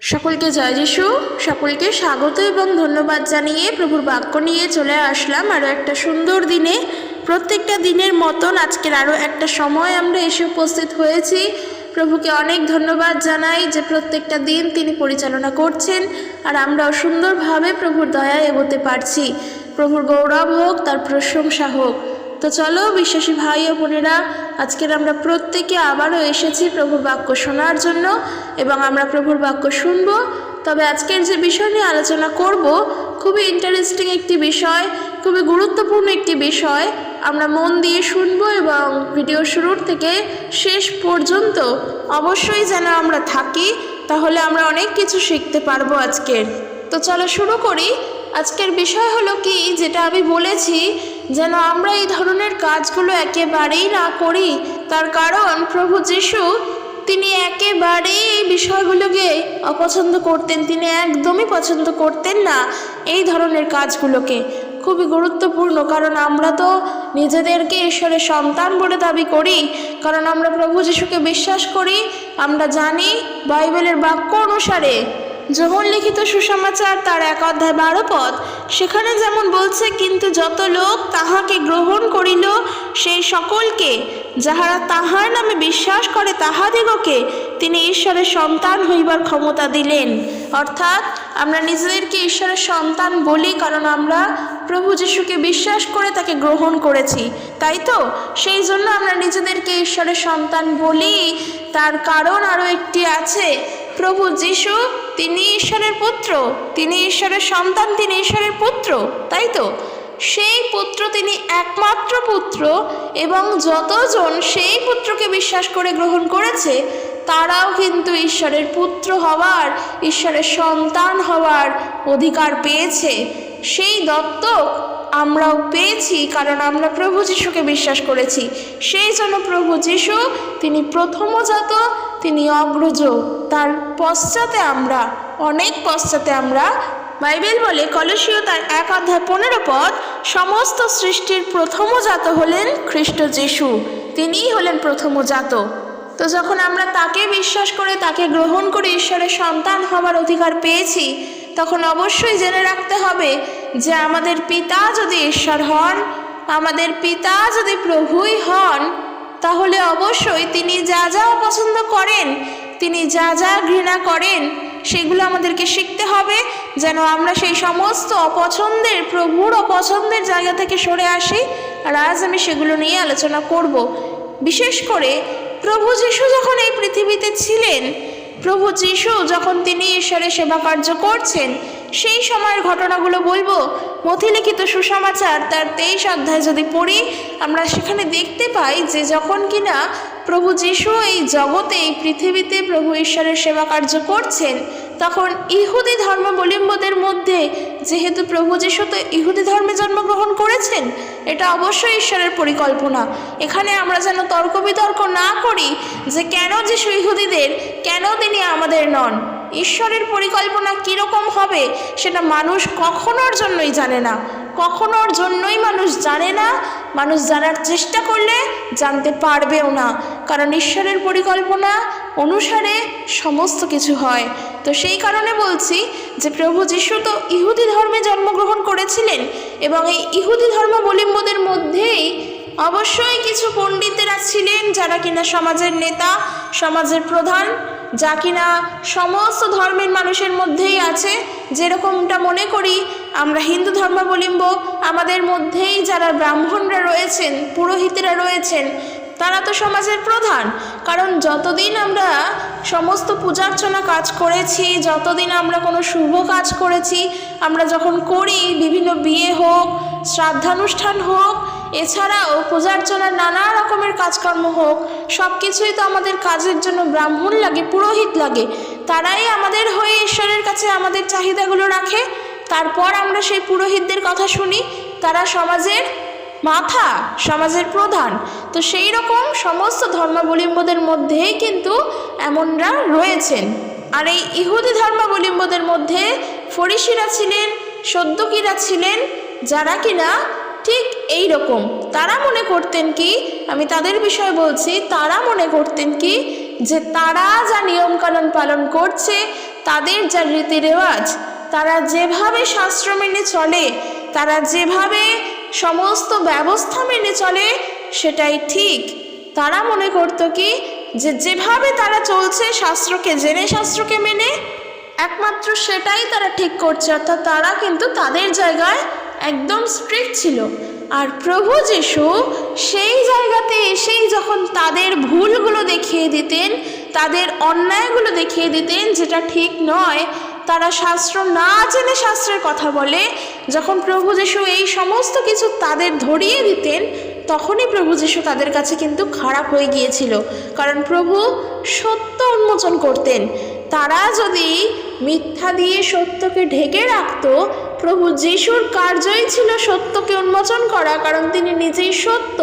সকলকে জয় যিশু। সকলকে স্বাগত এবং ধন্যবাদ জানিয়ে প্রভুর বাক্য নিয়ে চলে আসলাম। আরও একটা সুন্দর দিনে, প্রত্যেকটা দিনের মতন আজকের আরও একটা সময় আমরা এসে উপস্থিত হয়েছি। প্রভুকে অনেক ধন্যবাদ জানাই যে প্রত্যেকটা দিন তিনি পরিচালনা করছেন আর আমরাও সুন্দরভাবে প্রভুর দয়ায় এগোতে পারছি। প্রভুর গৌরব হোক, তার প্রশংসা হোক। তো চলো, বিশ্বাসী ভাই ও বোনেরা, আজকের আমরা প্রত্যেকে আবারও এসেছি প্রভুর বাক্য শোনার জন্য এবং আমরা প্রভুর বাক্য শুনব। তবে আজকের যে বিষয় নিয়ে আলোচনা করব, খুবই ইন্টারেস্টিং একটি বিষয়, খুবই গুরুত্বপূর্ণ একটি বিষয়। আমরা মন দিয়ে শুনব এবং ভিডিও শুরুর থেকে শেষ পর্যন্ত অবশ্যই যেন আমরা থাকি, তাহলে আমরা অনেক কিছু শিখতে পারব আজকের তো চলো শুরু করি। আজকের বিষয় হলো কি, যেটা আমি বলেছি, যেন আমরা এই ধরনের কাজগুলো একেবারেই না করি। তার কারণ প্রভু যিশু, তিনি একেবারেই এই বিষয়গুলোকে অপছন্দ করতেন। তিনি একদমই পছন্দ করতেন না এই ধরনের কাজগুলোকে। খুবই গুরুত্বপূর্ণ, কারণ আমরা তো নিজেদেরকে ঈশ্বরের সন্তান বলে দাবি করি। কারণ আমরা প্রভু যিশুকে বিশ্বাস করি, আমরা জানি বাইবেলের বাক্য অনুসারে যখন লিখিত সুসমাচার তার এক অধ্যায় বারো পদ, সেখানে যেমন বলছে, কিন্তু যত লোক তাহাকে গ্রহণ করিল, সেই সকলকে যাহারা তাহার নামে বিশ্বাস করে তাহাদিগকে তিনি ঈশ্বরের সন্তান হইবার ক্ষমতা দিলেন। অর্থাৎ আমরা নিজেদেরকে ঈশ্বরের সন্তান বলি কারণ আমরা প্রভু যিশুকে বিশ্বাস করে তাকে গ্রহণ করেছি, তাই তো? সেই জন্য আমরা নিজেদেরকে ঈশ্বরের সন্তান বলি। তার কারণ আরও একটি আছে, প্রভু যিশু তিনি ঈশ্বরের পুত্র, তিনি ঈশ্বরের সন্তান, তিনি ঈশ্বরের পুত্র, তাই তো? সেই পুত্র তিনি একমাত্র পুত্র এবং যতজন সেই পুত্রকে বিশ্বাস করে গ্রহণ করেছে, তারাও কিন্তু ঈশ্বরের পুত্র হওয়ার, ঈশ্বরের সন্তান হওয়ার অধিকার পেয়েছে। সেই দত্তক আমরাও পেয়েছি কারণ আমরা প্রভু যিশুকে বিশ্বাস করেছি। সেই জন্য প্রভু যিশু, তিনি প্রথমজাত তিনি অগ্রজ। তার পশ্চাতে আমরা, অনেক পশ্চাতে আমরা, বাইবেল বলে কলসীয় তার এক অধ্যায় পনেরো পদ, সমস্ত সৃষ্টির প্রথমজাত হলেন খ্রিস্ট যিশু। তিনিই হলেন প্রথমজাত তো যখন আমরা তাকে বিশ্বাস করে, তাকে গ্রহণ করে ঈশ্বরের সন্তান হওয়ার অধিকার পেয়েছি, তখন অবশ্যই জেনে রাখতে হবে যে আমাদের পিতা যদি ঈশ্বর হন, আমাদের পিতা যদি প্রভুই হন, তাহলে অবশ্যই তিনি যা যা পছন্দ করেন, তিনি যা যা ঘৃণা করেন, সেগুলো আমাদেরকে শিখতে হবে যেন আমরা সেই সমস্ত অপছন্দের, প্রভুর অপছন্দের জায়গা থেকে সরে আসি। আর আজ আমি সেগুলো নিয়ে আলোচনা করব। বিশেষ করে প্রভু যিশু যখন এই পৃথিবীতে ছিলেন প্রভু যিশু যখন তিনি ঈশ্বরের সেবা কার্য করছেন সেই সময়ের ঘটনাগুলো বলব। মথিলিখিত সুসমাচার তার তেইশ অধ্যায় যদি পড়ি, আমরা সেখানে দেখতে পাই যে যখন কিনা প্রভু যিশু এই জগতে, এই পৃথিবীতে প্রভু ঈশ্বরের সেবা কার্য করছেন, তখন ইহুদি ধর্মাবলম্বীদের মধ্যে, যেহেতু প্রভু যিশু তো ইহুদি ধর্মে জন্মগ্রহণ করেছেন, এটা অবশ্যই ঈশ্বরের পরিকল্পনা। এখানে আমরা যেন তর্ক বিতর্ক না করি যে কেন যিশু ইহুদিদের, কেন তিনি আমাদের নন। ঈশ্বরের পরিকল্পনা কীরকম হবে সেটা মানুষ কখনোর জন্যই জানে না। কখনোর জন্যই মানুষ জানে না। মানুষ জানার চেষ্টা করলে জানতে পারবেও না। কারণ ঈশ্বরের পরিকল্পনা অনুসারে সমস্ত কিছু হয়। তো সেই কারণে বলছি যে প্রভু যিশু তো ইহুদি ধর্মে জন্মগ্রহণ করেছিলেন এবং এই ইহুদি ধর্মাবলম্বীদের মধ্যেই অবশ্যই কিছু পণ্ডিতেরা ছিলেন যারা কিনা সমাজের নেতা, সমাজের প্রধান। যা কিনা সমস্ত ধর্মের মানুষের মধ্যেই আছে। যেরকমটা মনে করি, আমরা হিন্দু ধর্মাবলম্ব, আমাদের মধ্যেই যারা ব্রাহ্মণরা রয়েছেন, পুরোহিতরা রয়েছেন তারা তো সমাজের প্রধান। কারণ যতদিন আমরা সমস্ত পূজার্চনা কাজ করেছি, যতদিন আমরা কোনো শুভ কাজ করেছি, আমরা যখন করি, বিভিন্ন বিয়ে হোক, শ্রাদ্ধানুষ্ঠান হোক, এছাড়াও পূজার্চনার নানা রকমের কাজকর্ম হোক সব কিছুই তো আমাদের কাজের জন্য ব্রাহ্মণ লাগে, পুরোহিত লাগে। তারাই আমাদের হয়ে ঈশ্বরের কাছে আমাদের চাহিদাগুলো রাখে। তারপর আমরা সেই পুরোহিতদের কথা শুনি। তারা সমাজের মাথা সমাজের প্রধান। তো সেই রকম সমস্ত ধর্মাবলম্বদের মধ্যেই কিন্তু এমনরা রয়েছেন। আর এই ইহুদি ধর্মাবলম্বীদের মধ্যে ফরিসিরা ছিলেন, সদ্যকিরা ছিলেন, যারা কিনা ঠিক এই রকম তারা মনে করতেন কি, আমি তাদের বিষয়ে বলছি, তারা মনে করতেন কি, যে তারা যা নিয়মকানুন পালন করছে, তাদের যা রীতি রেওয়াজ, তারা যেভাবে শাস্ত্র মেনে চলে, তারা যেভাবে সমস্ত ব্যবস্থা মেনে চলে, সেটাই ঠিক। তারা মনে করতো কি, যে যেভাবে তারা চলছে শাস্ত্রকে, জেনে শাস্ত্রকে মেনে, একমাত্র সেটাই তারা ঠিক করছে। অর্থাৎ তারা কিন্তু তাদের জায়গায় একদম স্ট্রিক্ট ছিল। আর প্রভু যিশু সেই জায়গাতে এসেই যখন তাদের ভুলগুলো দেখিয়ে দিতেন, তাদের অন্যায়গুলো দেখিয়ে দিতেন, যেটা ঠিক নয়, তারা শাস্ত্র না জেনে শাস্ত্রের কথা বলে যখন প্রভু যিশু এই সমস্ত কিছু তাদের ধরিয়ে দিতেন, তখনই প্রভু যিশু তাদের কাছে কিন্তু খারাপ হয়ে গিয়েছিল। কারণ প্রভু সত্য উন্মোচন করতেন। তারা যদি মিথ্যা দিয়ে সত্যকে ঢেকে রাখত, প্রভু যিশুর কার্যই ছিল সত্যকে উন্মোচন করা। কারণ তিনি নিজেই সত্য,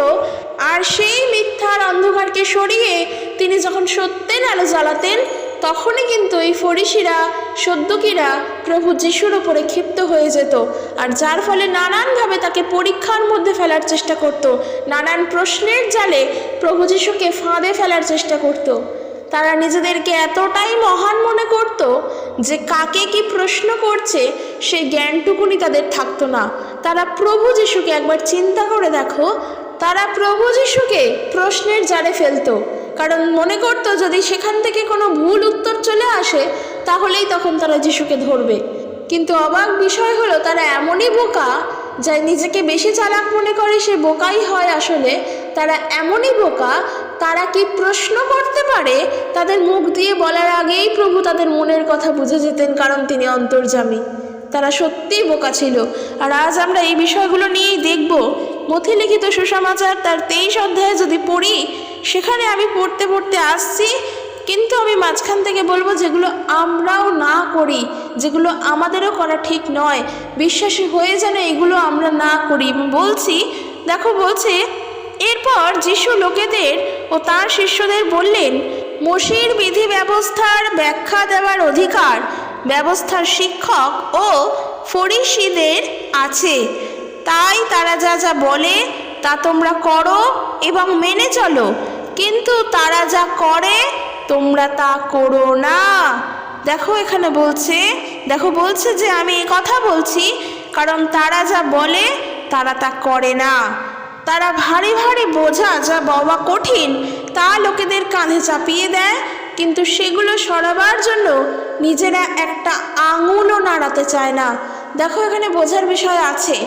আর সেই মিথ্যার অন্ধকারকে সরিয়ে তিনি যখন সত্যের আলো জ্বালাতেন তখনই কিন্তু এই ফরিসিরা সদ্যকিরা প্রভু যিশুর ওপরে ক্ষিপ্ত হয়ে যেত আর যার ফলে নানানভাবে তাকে পরীক্ষার মধ্যে ফেলার চেষ্টা করত। নানান প্রশ্নের জালে প্রভু যিশুকে ফাঁদে ফেলার চেষ্টা করত। তারা নিজেদেরকে এতটাই মহান মনে করত যে কাকে কি প্রশ্ন করছে সেই জ্ঞানটুকুনি তাদের থাকতো না। তারা প্রভু যিশুকে একবার চিন্তা করে দেখো, তারা প্রভু যিশুকে প্রশ্নের জালে ফেলতো। কারণ মনে করতো যদি সেখান থেকে কোনো ভুল উত্তর চলে আসে, তাহলেই তখন তারা যিশুকে ধরবে। কিন্তু অবাক বিষয় হলো, তারা এমনই বোকা যা নিজেকে বেশি চালাক মনে করে সে বোকাই হয় আসলে। তারা এমনই বোকা, তারা কি প্রশ্ন করতে পারে? তাদের মুখ দিয়ে বলার আগেই প্রভু তাদের মনের কথা বুঝে যেতেন কারণ তিনি অন্তর্জামী তারা সত্যিই বোকা ছিল। আর আজ আমরা এই বিষয়গুলো নিয়েই দেখব। মথিলিখিত সুসমাচার তার তেইশ অধ্যায়ে যদি পড়ি সেখানে আমি পড়তে পড়তে আসছি, কিন্তু আমি মাঝখান থেকে বলব যেগুলো আমরাও না করি, যেগুলো আমাদেরও করা ঠিক নয়, বিশ্বাসী হয়ে যেন এগুলো আমরা না করি। বলছি, দেখো বলছে, এরপর যিশু লোকেদের ও তার শিষ্যদের বললেন, মসির বিধি ব্যবস্থার ব্যাখ্যা দেওয়ার অধিকার ব্যবস্থার শিক্ষক ও ফরিসিদের আছে। তাই তারা যা যা বলে, তা তোমরা করো এবং মেনে চলো। কিন্তু তারা যা করে, তোমরা তা করো না। দেখো এখানে বলছে, দেখো বলছে যে আমি এই কথা বলছি, কারণ তারা যা বলে, তারা তা করে না। তারা ভারী ভারী বোঝা যা বাবা কঠিন, তা লোকেদের কাঁধে চাপিয়ে দেয়, কিন্তু সেগুলো সরাবার জন্য নিজেরা একটা আঙুলও নাড়াতে চায় না। দেখো এখানে বোঝার বিষয় আছে।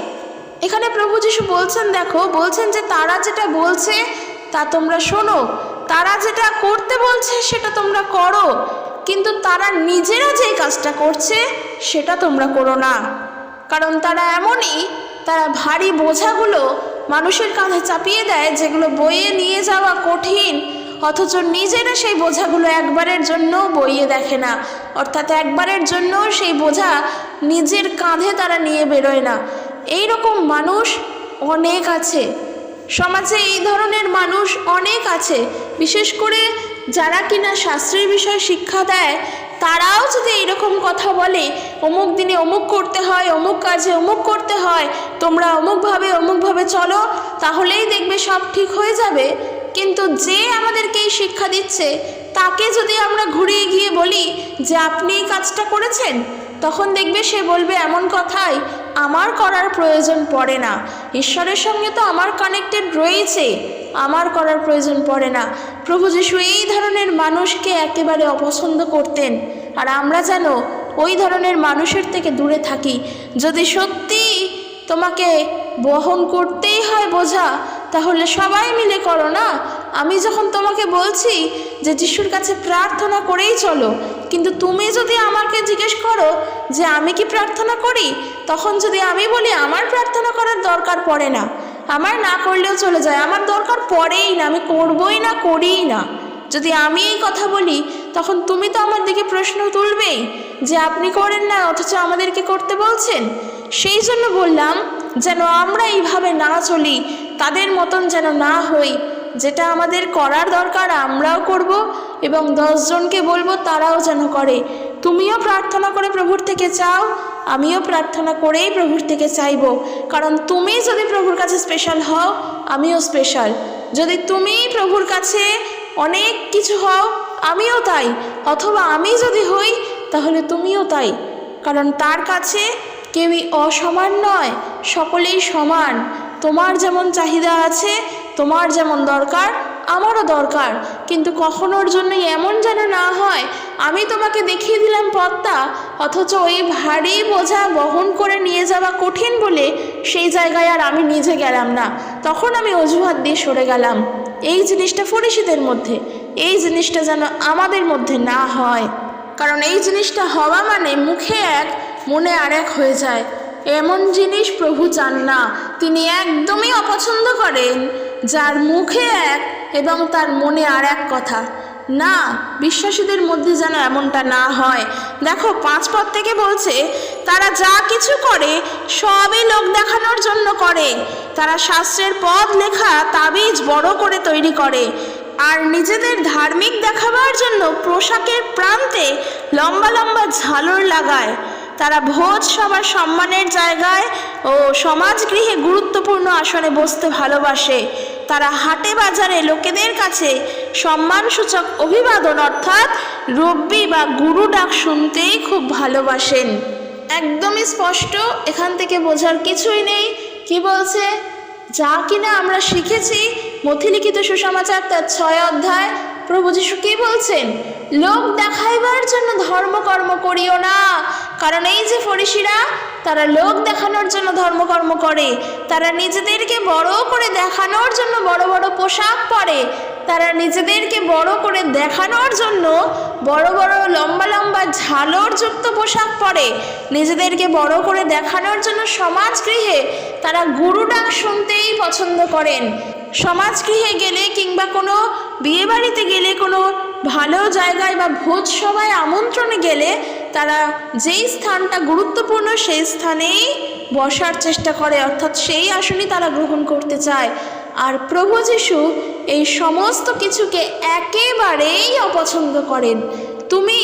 এখানে প্রভু যিশু বলছেন, দেখো, বলছেন যে তারা যেটা বলছে তা তোমরা শোনো, তারা যেটা করতে বলছে সেটা তোমরা করো, কিন্তু তারা নিজেরা যেই কাজটা করছে সেটা তোমরা করো না। কারণ তারা এমনই, তারা ভারী বোঝাগুলো মানুষের কাঁধে চাপিয়ে দেয়, যেগুলো বইয়ে নিয়ে যাওয়া কঠিন, অথচ নিজেরা সেই বোঝাগুলো একবারের জন্য বইয়ে দেখে না। অর্থাৎ একবারের জন্য সেই বোঝা নিজের কাঁধে তারা নিয়ে বেরোয় না। এই রকম মানুষ অনেক আছে। সমাজে এই ধরনের মানুষ অনেক আছে। বিশেষ করে যারা কিনা শাস্ত্রের বিষয়ে শিক্ষা দেয়, তারাও যদি এইরকম কথা বলে, অমুক দিনে অমুক করতে হয়, অমুক কাজে অমুক করতে হয়, তোমরা অমুকভাবে অমুকভাবে চলো, তাহলেই দেখবে সব ঠিক হয়ে যাবে। কিন্তু যে আমাদেরকে এই শিক্ষা দিচ্ছে, তাকে যদি আমরা ঘুরিয়ে গিয়ে বলি যে আপনি এই কাজটা করেছেন, তখন দেখবে সে বলবে এমন কথাই, আমার করার প্রয়োজন পড়ে না। ঈশ্বরের সঙ্গে তো আমার কানেক্টেড রয়েছে, আমার করার প্রয়োজন পড়ে না। প্রভু যিশু এই ধরনের মানুষকে একেবারে অপছন্দ করতেন, আর আমরা যেন ওই ধরনের মানুষের থেকে দূরে থাকি। যদি সত্যি তোমাকে বহন করতেই হয় বোঝা তাহলে সবাই মিলে করো না? আমি যখন তোমাকে বলছি যে যিশুর কাছে প্রার্থনা করেই চলো, কিন্তু তুমি যদি আমাকে জিজ্ঞেস করো যে আমি কি প্রার্থনা করি, তখন যদি আমি বলি আমার প্রার্থনা করার দরকার পড়ে না। আমার না করলেও চলে যায়। আমার দরকার পড়েই না। আমি করবই না, করিই না। যদি আমি এই কথা বলি, তখন তুমি তো আমার দিকে প্রশ্ন তুলবেই যে আপনি করেন না, অথচ আমাদেরকে করতে বলছেন। সেই জন্য বললাম, যেন আমরা এইভাবে না চলি তাদের মতন যেন না হই, যেটা আমাদের করার দরকার আমরাও করব এবং দশজনকে বলব তারাও যেন করে। তুমিও প্রার্থনা করে প্রভুর থেকে চাও, আমিও প্রার্থনা করেই প্রভুর থেকে চাইব। কারণ তুমি যদি প্রভুর কাছে স্পেশাল হও, আমিও স্পেশাল যদি তুমি প্রভুর কাছে অনেক কিছু হও, আমিও তাই। অথবা আমি যদি হই, তাহলে তুমিও তাই। কারণ তার কাছে কেউই অসমান নয়, সকলেই সমান। তোমার যেমন চাহিদা আছে, তোমার যেমন দরকার, আমারও দরকার। কিন্তু কখনোর জন্য এমন যেন না হয়, আমি তোমাকে দেখিয়ে দিলাম পথটা, অথচ ওই ভারী বোঝা বহন করে নিয়ে যাওয়া কঠিন বলে সেই জায়গায় আর আমি নিজে গেলাম না। তখন আমি অজুহাত দিয়ে সরে গেলাম। এই জিনিসটা ফরিসিদের মধ্যে, এই জিনিসটা যেন আমাদের মধ্যে না হয়। কারণ এই জিনিসটা হওয়া মানে মুখে এক, মনে আর এক হয়ে যায়। এমন জিনিস প্রভু চান না। তিনি একদমই অপছন্দ করেন। যার মুখে এক এবং তার মনে আর এক কথা। না, বিশ্বাসীদের মধ্যে যেন এমনটা না হয়। দেখো, পাঁচ পদ থেকে বলছে, তারা যা কিছু করে, সবই লোক দেখানোর জন্য করে। তারা শাস্ত্রের পদ লেখা তাবিজ বড় করে তৈরি করে। আর নিজেদের ধার্মিক দেখাবার জন্য পোশাকের প্রান্তে লম্বা লম্বা ঝালর লাগায়। তারা ভোজ, সবার সম্মানের জায়গায় ও সমাজগৃহে গুরুত্বপূর্ণ আসনে বসতে ভালোবাসে। তারা হাটে বাজারে লোকেদের কাছে সম্মানসূচক অভিবাদন, অর্থাৎ রব্বি বা গুরু ডাক শুনতেই খুব ভালোবাসেন। একদমই স্পষ্ট, এখান থেকে বোঝার কিছুই নেই। কি বলছে? যা কিনা আমরা শিখেছি। মথিলিখিত সুসমাচার তার ছয় অধ্যায়। প্রভু যিশু কি বলছেন? লোক দেখাইবার জন্য ধর্মকর্ম করিও না। কারণ এই যে ফরিসিরা, তারা লোক দেখানোর জন্য ধর্মকর্ম করে। তারা নিজেদেরকে বড় করে দেখানোর জন্য বড় বড় পোশাক পরে। তারা নিজেদেরকে বড় করে দেখানোর জন্য বড় বড় লম্বা লম্বা ঝালরযুক্ত পোশাক পরে। নিজেদেরকে বড় করে দেখানোর জন্য সমাজগৃহে তারা গুরু ডাক শুনতেই পছন্দ করেন। সমাজগৃহে গেলে কিংবা কোনো বিয়েবাড়িতে গেলে কোনো ভালো জায়গায় বা ভোজ সভায় আমন্ত্রণে গেলে তারা যেই স্থানটা গুরুত্বপূর্ণ, সেই স্থানেই বসার চেষ্টা করে। অর্থাৎ সেই আসনই তারা গ্রহণ করতে চায়। আর প্রভু যিশু এই সমস্ত কিছুকে একেবারেই অপছন্দ করেন। তুমি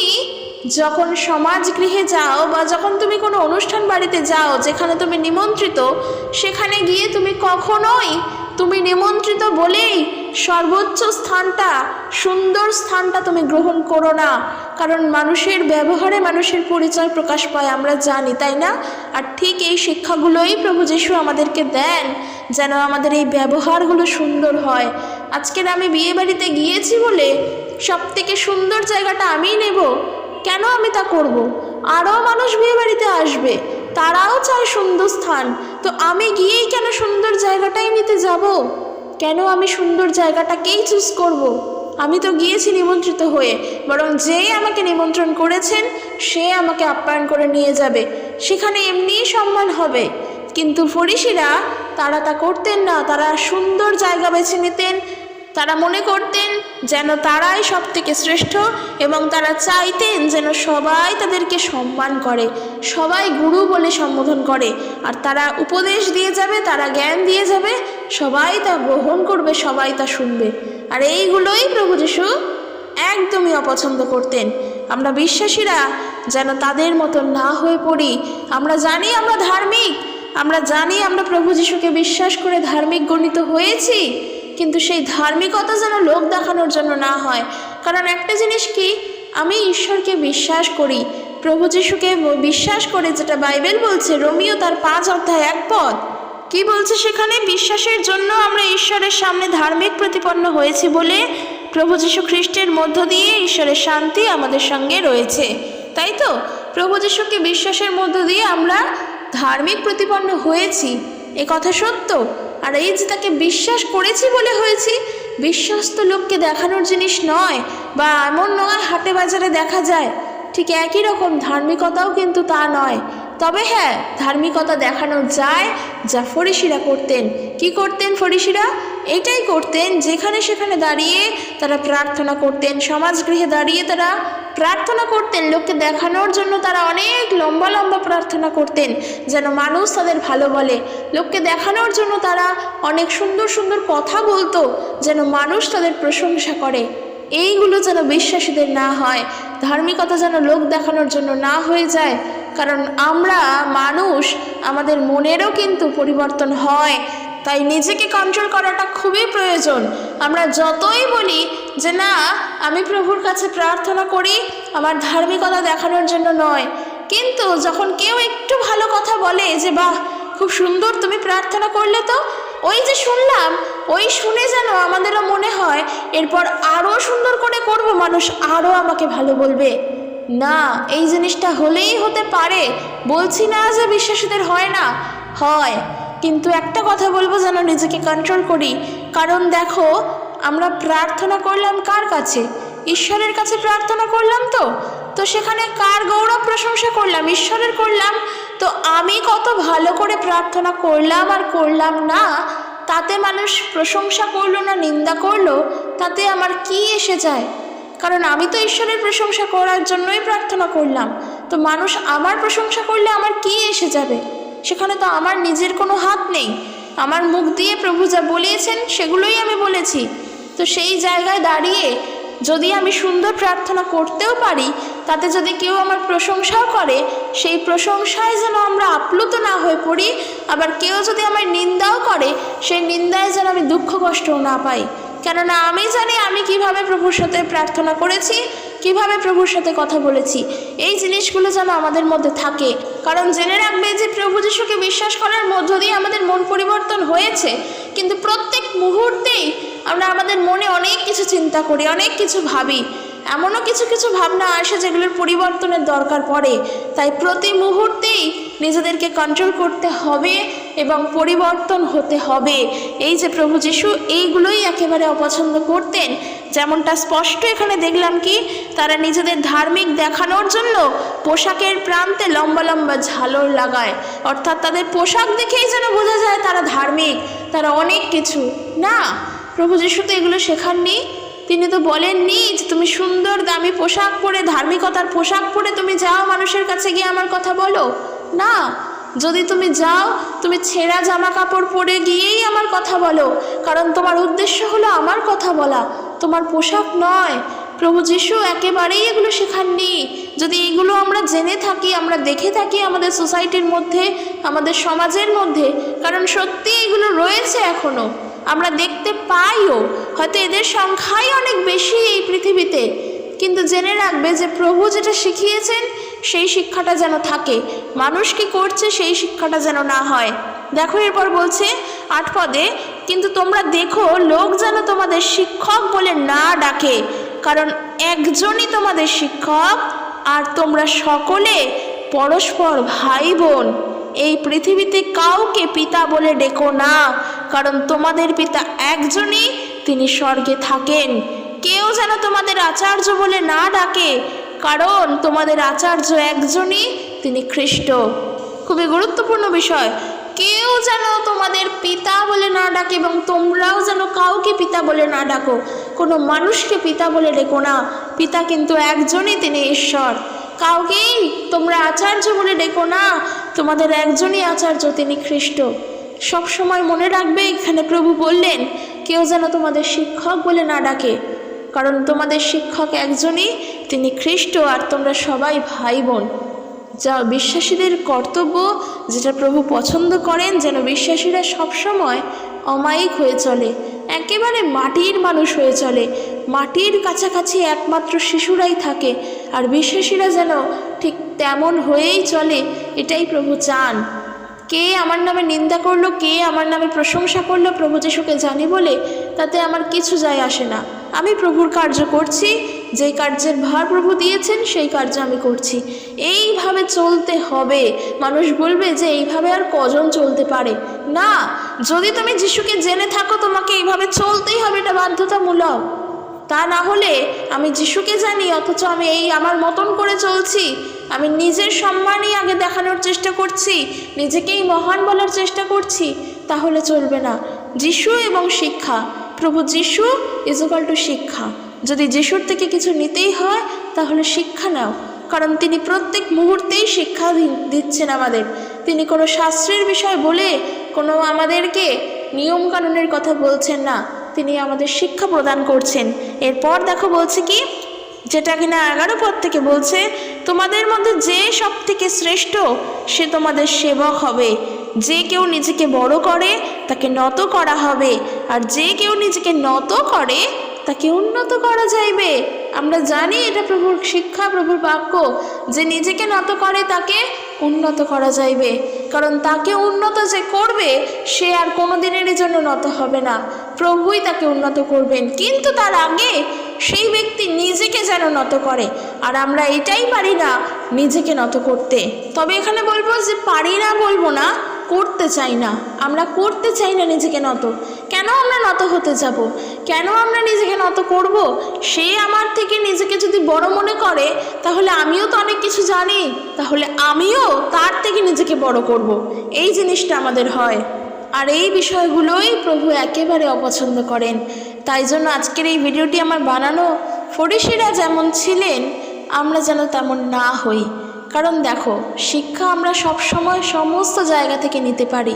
যখন সমাজ গৃহে যাও বা যখন তুমি কোনো অনুষ্ঠান বাড়িতে যাও যেখানে তুমি নিমন্ত্রিত, সেখানে গিয়ে তুমি কখনোই তুমি নিমন্ত্রিত বলেই সর্বোচ্চ স্থানটা, সুন্দর স্থানটা তুমি গ্রহণ করো না। কারণ মানুষের ব্যবহারে মানুষের পরিচয় প্রকাশ পায়, আমরা জানি, তাই না? আর ঠিক এই শিক্ষাগুলোই প্রভু যিশু আমাদেরকে দেন, যেন আমাদের এই ব্যবহারগুলো সুন্দর হয়। আজকের আমি বিয়ে বাড়িতে গিয়েছি বলে সব থেকে সুন্দর জায়গাটা আমিই নেব। কেন আমি তা করব? আরও মানুষ বিয়ে বাড়িতে আসবে, তারাও চায় সুন্দর স্থান। তো আমি গিয়েই কেন সুন্দর জায়গাটাই নিতে যাব? কেন আমি সুন্দর জায়গাটাকেই চুজ করব। আমি তো গিয়েছি নিমন্ত্রিত হয়ে, বরং যেই আমাকে নিমন্ত্রণ করেছেন, সে আমাকে আপ্যায়ন করে নিয়ে যাবে। সেখানে এমনিই সম্মান হবে। কিন্তু ফরিসিরা তারা তা করতেন না, তারা সুন্দর জায়গা বেছে নিতেন তারা মনে করতেন যেন তারাই সব থেকে শ্রেষ্ঠ এবং তারা চাইতেন যেন সবাই তাদেরকে সম্মান করে, সবাই গুরু বলে সম্বোধন করে। আর তারা উপদেশ দিয়ে যাবে, তারা জ্ঞান দিয়ে যাবে, সবাই তা গ্রহণ করবে, সবাই তা শুনবে। আর এইগুলোই প্রভু যিশু একদমই অপছন্দ করতেন। আমরা বিশ্বাসীরা যেন তাদের মতো না হয়ে পড়ি। আমরা জানি আমরা ধার্মিক, আমরা জানি আমরা প্রভু যিশুকে বিশ্বাস করে ধার্মিক গণিত হয়েছি। কিন্তু সেই ধার্মিকতা যেন লোক দেখানোর জন্য না হয়। কারণ একটা জিনিস কি? আমি ঈশ্বরকে বিশ্বাস করি। প্রভু যিশুকে বিশ্বাস করে যেটা বাইবেল বলছে, রোমিও তার পাঁচ অধ্যায় এক পদ। কি বলছে সেখানে? বিশ্বাসের জন্য আমরা ঈশ্বরের সামনে ধার্মিক প্রতিপন্ন হয়েছি বলে প্রভু যীশু খ্রিস্টের মধ্য দিয়ে ঈশ্বরের শান্তি আমাদের সঙ্গে রয়েছে। তাই তো? প্রভু যীশুকে বিশ্বাসের মধ্য দিয়ে আমরা ধার্মিক প্রতিপন্ন হয়েছি। এ কথা সত্য? আর এই যে তাকে বিশ্বাস করেছি বলে হয়েছি বিশ্বাস তো লোককে দেখানোর জিনিস নয়, বা এমন নয় হাটে বাজারে দেখা যায়, ঠিক একই রকম ধার্মিকতাও কিন্তু তা নয়। তবে হ্যাঁ ধার্মিকতা দেখানো যায় যা ফরিসিরা করতেন। কি করতেন ফরিসিরা? এটাই করতেন যেখানে সেখানে দাঁড়িয়ে তারা প্রার্থনা করতেন। সমাজগৃহে দাঁড়িয়ে তারা প্রার্থনা করতেন। লোককে দেখানোর জন্য তারা অনেক লম্বা লম্বা প্রার্থনা করতেন যেন মানুষ তাদের ভালো বলে। লোককে দেখানোর জন্য তারা অনেক সুন্দর সুন্দর কথা বলতো যেন মানুষ তাদের প্রশংসা করে। এইগুলো যেন বিশ্বাসীদের না হয়। ধার্মিকতা যেন লোক দেখানোর জন্য না হয়ে যায়। কারণ আমরা মানুষ, আমাদের মনেরও কিন্তু পরিবর্তন হয়। তাই নিজেকে কন্ট্রোল করাটা খুবই প্রয়োজন। আমরা যতই বলি যে, না, আমি প্রভুর কাছে প্রার্থনা করি, আমার ধার্মিকতা দেখানোর জন্য নয়। কিন্তু যখন কেউ একটু ভালো কথা বলে যে, বাহ, খুব সুন্দর তুমি প্রার্থনা করলে তো। ওই যে শুনলাম, ওই শুনে যেন আমাদেরও মনে হয়, এরপর আরও সুন্দর করে করব, মানুষ আরও আমাকে ভালো বলবে। না, এই জিনিসটা হলেই হতে পারে। বলছি না যে বিশ্বাসীদের হয় না। হয়, কিন্তু একটা কথা বলব যেন নিজেকে কন্ট্রোল করি। কারণ দেখো, আমরা প্রার্থনা করলাম কার কাছে? ঈশ্বরের কাছে প্রার্থনা করলাম তো? তো সেখানে কার গৌরব প্রশংসা করলাম? ঈশ্বরের করলাম? তো আমি কত ভালো করে প্রার্থনা করলাম আর করলাম না? তাতে মানুষ প্রশংসা করল না, নিন্দা করল? তাতে আমার কি এসে যায়? কারণ আমি তো ঈশ্বরের প্রশংসা করার জন্যই প্রার্থনা করলাম। তো মানুষ আমার প্রশংসা করলে আমার কি এসে যাবে? সেখানে তো আমার নিজের কোনো হাত নেই। আমার মুখ দিয়ে প্রভু যা বলিয়েছেন সেগুলোই আমি বলেছি। তো সেই জায়গায় দাঁড়িয়ে যদি আমি সুন্দর প্রার্থনা করতেও পারি, তাতে যদি কেউ আমার প্রশংসাও করে, সেই প্রশংসায় যেন আমরা আপ্লুত না হয়ে পড়ি, আবার কেউ যদি আমার নিন্দাও করে, সেই নিন্দায় যেন আমি দুঃখ কষ্টও না পাই। কেননা আমি জানি আমি কীভাবে প্রভুর সাথে প্রার্থনা করেছি, কীভাবে প্রভুর সাথে কথা বলেছি। এই জিনিসগুলো যেন আমাদের মধ্যে থাকে। কারণ জেনে রাখবে যে প্রভু যিশুকে বিশ্বাস করার মধ্য দিয়ে আমাদের মন পরিবর্তন হয়েছে। কিন্তু প্রত্যেক মুহূর্তেই আমরা আমাদের মনে অনেক কিছু চিন্তা করি, অনেক কিছু ভাবি। এমনও কিছু কিছু ভাবনা আসে যেগুলোর পরিবর্তনের দরকার পড়ে। তাই প্রতি মুহূর্তেই নিজেদেরকে কন্ট্রোল করতে হবে এবং পরিবর্তন হতে হবে। এই যে প্রভু যিশু, এইগুলোই একেবারে অপছন্দ করতেন। যেমনটা স্পষ্ট এখানে দেখলাম কি, তারা নিজেদের ধার্মিক দেখানোর জন্য পোশাকের প্রান্তে লম্বা লম্বা ঝালর লাগায়। অর্থাৎ তাদের পোশাক দেখেই যেন বোঝা যায় তারা ধার্মিক, তারা অনেক কিছু। না, প্রভু যিশু তো এগুলো শেখাননি। তিনি তো বলেননি যে তুমি সুন্দর দামি পোশাক পরে, ধার্মিকতার পোশাক পরে তুমি যাও, মানুষের কাছে গিয়ে আমার কথা বলো। না, যদি তুমি যাও, তুমি ছেঁড়া জামা কাপড় পরে গিয়েই আমার কথা বলো। কারণ তোমার উদ্দেশ্য হলো আমার কথা বলা। তোমার পোশাক নয়। প্রভু যিশু একেবারেই এগুলো শেখাননি। যদি এগুলো আমরা জেনে থাকি, আমরা দেখে থাকি আমাদের সোসাইটির মধ্যে, আমাদের সমাজের মধ্যে, কারণ সত্যি এগুলো রয়েছে এখনও আমরা দেখতে পাইও, হয়তো এদের সংখ্যাই অনেক বেশি এই পৃথিবীতে। কিন্তু জেনে রাখবে যে প্রভু যেটা শিখিয়েছেন সেই শিক্ষাটা যেন থাকে। মানুষ কি করছে সেই শিক্ষাটা যেন না হয়? দেখো, এরপর বলছে আট পদে, কিন্তু তোমরা দেখো, লোক যেন তোমাদের শিক্ষক বলে না ডাকে, কারণ একজনই তোমাদের শিক্ষক আর তোমরা সকলে পরস্পর ভাই বোন এই পৃথিবীতে কাউকে পিতা বলে ডেকো না, কারণ তোমাদের পিতা একজনই তিনি স্বর্গে থাকেন। কেউ যেন তোমাদের আচার্য বলে না ডাকে কারণ তোমাদের আচার্য একজনই তিনি খ্রিস্ট খুবই গুরুত্বপূর্ণ বিষয়। কেউ যেন তোমাদের পিতা বলে না ডাকে এবং তোমরাও যেন কাউকে পিতা বলে না ডাকো। কোনো মানুষকে পিতা বলে ডেকো না। পিতা কিন্তু একজনই তিনি ঈশ্বর। কাউকেই তোমরা আচার্য বলে ডেকো না। তোমাদের একজনই আচার্য তিনি খ্রিস্ট সবসময় মনে রাখবে, এখানে প্রভু বললেন, কেউ যেন তোমাদের শিক্ষক বলে না ডাকে। কারণ তোমাদের শিক্ষক একজনই তিনি খ্রিস্ট আর তোমরা সবাই ভাই বোন। যা বিশ্বাসীদের কর্তব্য, যেটা প্রভু পছন্দ করেন, যেন বিশ্বাসীরা সবসময় অমায়িক হয়ে চলে, একেবারে মাটির মানুষ হয়ে চলে। মাটির কাছাকাছি একমাত্র শিশুরাই থাকে, আর বিশ্বাসীরা যেন ঠিক তেমন হয়েই চলে, এটাই প্রভু চান। কে আমার নামে নিন্দা করল, কে আমার নামে প্রশংসা করল, প্রভু যিশুকে জানি বলে তাতে আমার কিছু যায় আসে না। আমি প্রভুর কার্য করছি, যেই কার্যের ভার প্রভু দিয়েছেন, সেই কার্য আমি করছি। এইভাবে চলতে হবে। মানুষ বলবে যে এইভাবে আর কজন চলতে পারে? না, যদি তুমি যিশুকে জেনে থাকো, তোমাকে এইভাবে চলতেই হবে, এটা বাধ্যতামূলক। তা না হলে আমি যিশুকে জানি, অথচ আমি এই আমার মতন করে চলছি। আমি নিজের সম্মানই আগে দেখানোর চেষ্টা করছি, নিজেকেই মহান বলার চেষ্টা করছি, তাহলে চলবে না। যিশু এবং শিক্ষা। প্রভু যিশু ইজ ইকাল টু শিক্ষা। যদি যিশুর থেকে কিছু নিতেই হয়, তাহলে শিক্ষা নাও। কারণ তিনি প্রত্যেক মুহূর্তেই শিক্ষা দিচ্ছেন আমাদের। তিনি কোনো শাস্ত্রের বিষয় বলে, কোনো আমাদেরকে নিয়মকানুনের কথা বলছেন না। তিনি আমাদের শিক্ষা প্রদান করছেন। এরপর দেখো বলছে কি, যেটা কিনা এগারো পদ থেকে বলছে, তোমাদের মধ্যে যে সব থেকে শ্রেষ্ঠ, সে তোমাদের সেবক হবে। যে কেউ নিজেকে বড় করে, তাকে নত করা হবে। আর যে কেউ নিজেকে নত করে, তাকে উন্নত করা যাইবে। আমরা জানি এটা প্রভুর শিক্ষা, প্রভুর বাক্য। যে নিজেকে নত করে, তাকে উন্নত করা যাইবে। কারণ তাকে উন্নত যে করবে, সে আর কোনো দিনেরই জন্য নত হবে না। প্রভুই তাকে উন্নত করবেন। কিন্তু তার আগে সেই ব্যক্তি নিজেকে যেন নত করে। আর আমরা এটাই পারি না নিজেকে নত করতে। তবে এখানে বলব যে পারি না বলব না করতে চাই না। আমরা করতে চাই না নিজেকে নত। কেন আমরা নত হতে যাব? কেন আমরা নিজেকে নত করব? সে আমার থেকে নিজেকে যদি বড় মনে করে, তাহলে আমিও তো অনেক কিছু জানি। তাহলে আমিও তার থেকে নিজেকে বড় করব। এই জিনিসটা আমাদের হয়। আর এই বিষয়গুলোই প্রভু একেবারে অপছন্দ করেন। তাই জন্য আজকের এই ভিডিওটি আমার বানানো। ফরিসিরা যেমন ছিলেন, আমরা যেন তেমন না হই। কারণ দেখো, শিক্ষা আমরা সব সময় সমস্ত জায়গা থেকে নিতে পারি।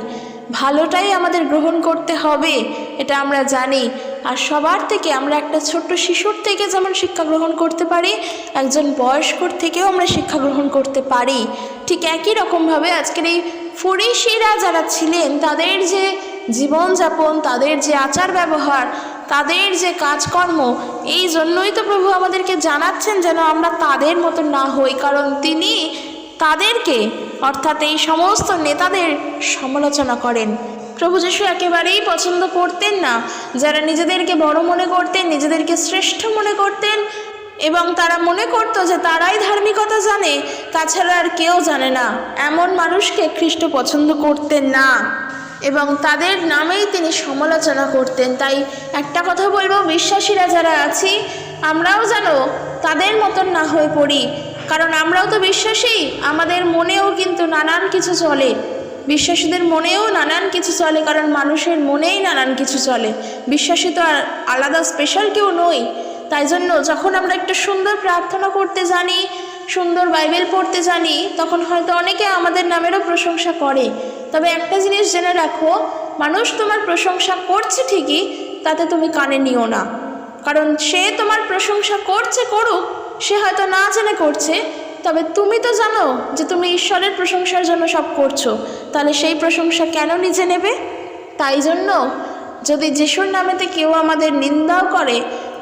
ভালোটাই আমাদের গ্রহণ করতে হবে, এটা আমরা জানি। আর সবার থেকে আমরা একটা ছোট্ট শিশুর থেকে যেমন শিক্ষা গ্রহণ করতে পারি, একজন বয়স্কর থেকেও আমরা শিক্ষা গ্রহণ করতে পারি। ঠিক একই রকমভাবে আজকের এই ফরিসিরা যারা ছিলেন, তাদের যে জীবনযাপন, তাদের যে আচার ব্যবহার তাদের যে কাজকর্ম, এই জন্যই তো প্রভু আমাদেরকে জানাচ্ছেন যেন আমরা তাদের মতো না হই, কারণ তিনি তাদেরকে, অর্থাৎ এই সমস্ত নেতাদের সমালোচনা করেন। প্রভু যিশু একেবারেই পছন্দ করতেন না। যারা নিজেদেরকে বড় মনে করতেন, নিজেদেরকে শ্রেষ্ঠ মনে করতেন, এবং তারা মনে করতো যে তারাই ধার্মিকতা জানে, তাছাড়া আর কেউ জানে না। এমন মানুষকে খ্রিস্ট পছন্দ করতেন না। এবং তাদের নামেই তিনি সমালোচনা করতেন। তাই একটা কথা বলব, বিশ্বাসীরা যারা আছি, আমরাও যেন তাদের মতন না হয়ে পড়ি। কারণ আমরাও তো বিশ্বাসী, আমাদের মনেও কিন্তু নানান কিছু চলে। বিশ্বাসীদের মনেও নানান কিছু চলে, কারণ মানুষের মনেই নানান কিছু চলে। বিশ্বাসী তো আর আলাদা স্পেশাল কেউ নই। তাই জন্য যখন আমরা একটু সুন্দর প্রার্থনা করতে জানি, সুন্দর বাইবেল পড়তে জানি, তখন হয়তো অনেকে আমাদের নামেরও প্রশংসা করে। তবে একটা জিনিস জেনে রাখো, মানুষ তোমার প্রশংসা করছে ঠিকই, তাতে তুমি কানে নিও না। কারণ সে তোমার প্রশংসা করছে করুক, সে হয়তো না জেনে করছে, তবে তুমি তো জানো যে তুমি ঈশ্বরের প্রশংসার জন্য সব করছ, তাহলে সেই প্রশংসা কেন নিজে নেবে? তাই জন্য যদি যিশুর নামেতে কেউ আমাদের নিন্দাও করে,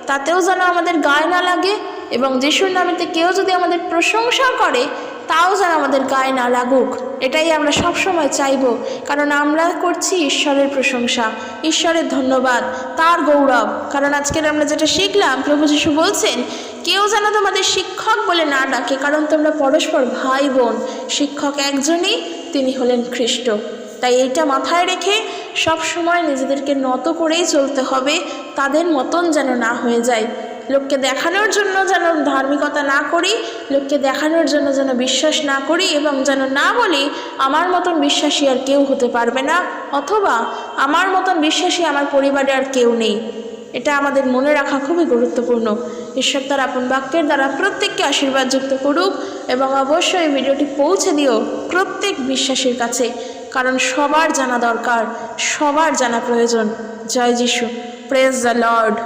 তাতেও যেন আমাদের গায়ে না লাগে, এবং যিশুর নামেতে কেউ যদি আমাদের প্রশংসা করে তাও যেন আমাদের গায়ে না লাগুক। এটাই আমরা সব সময় চাইব, কারণ আমরা করছি ঈশ্বরের প্রশংসা, ঈশ্বরের ধন্যবাদ, তার গৌরব। কারণ আজকের আমরা যেটা শিখলাম, প্রভু যিশু বলছেন, কেউ যেন তোমাদের শিক্ষক বলে না ডাকে, কারণ তোমরা পরস্পর ভাই বোন শিক্ষক একজনই, তিনি হলেন খ্রিস্ট। তাই এইটা মাথায় রেখে সব সময় নিজেদেরকে নত করেই চলতে হবে, তাদের মতন যেন না হয়ে যায়। লোককে দেখানোর জন্য যেন ধার্মিকতা না করি, লোককে দেখানোর জন্য যেন বিশ্বাস না করি এবং যেন না বলি, আমার মতন বিশ্বাসী আর কেউ হতে পারবে না, অথবা আমার মতন বিশ্বাসী আমার পরিবারে আর কেউ নেই। এটা আমাদের মনে রাখা খুবই গুরুত্বপূর্ণ। ঈশ্বর তার আপন বাক্যের দ্বারা প্রত্যেককে আশীর্বাদ যুক্ত করুক এবং অবশ্যই ভিডিওটি পৌঁছে দিও প্রত্যেক বিশ্বাসীর কাছে, কারণ সবার জানা দরকার, সবার জানা প্রয়োজন। জয় যিশু। Praise the Lord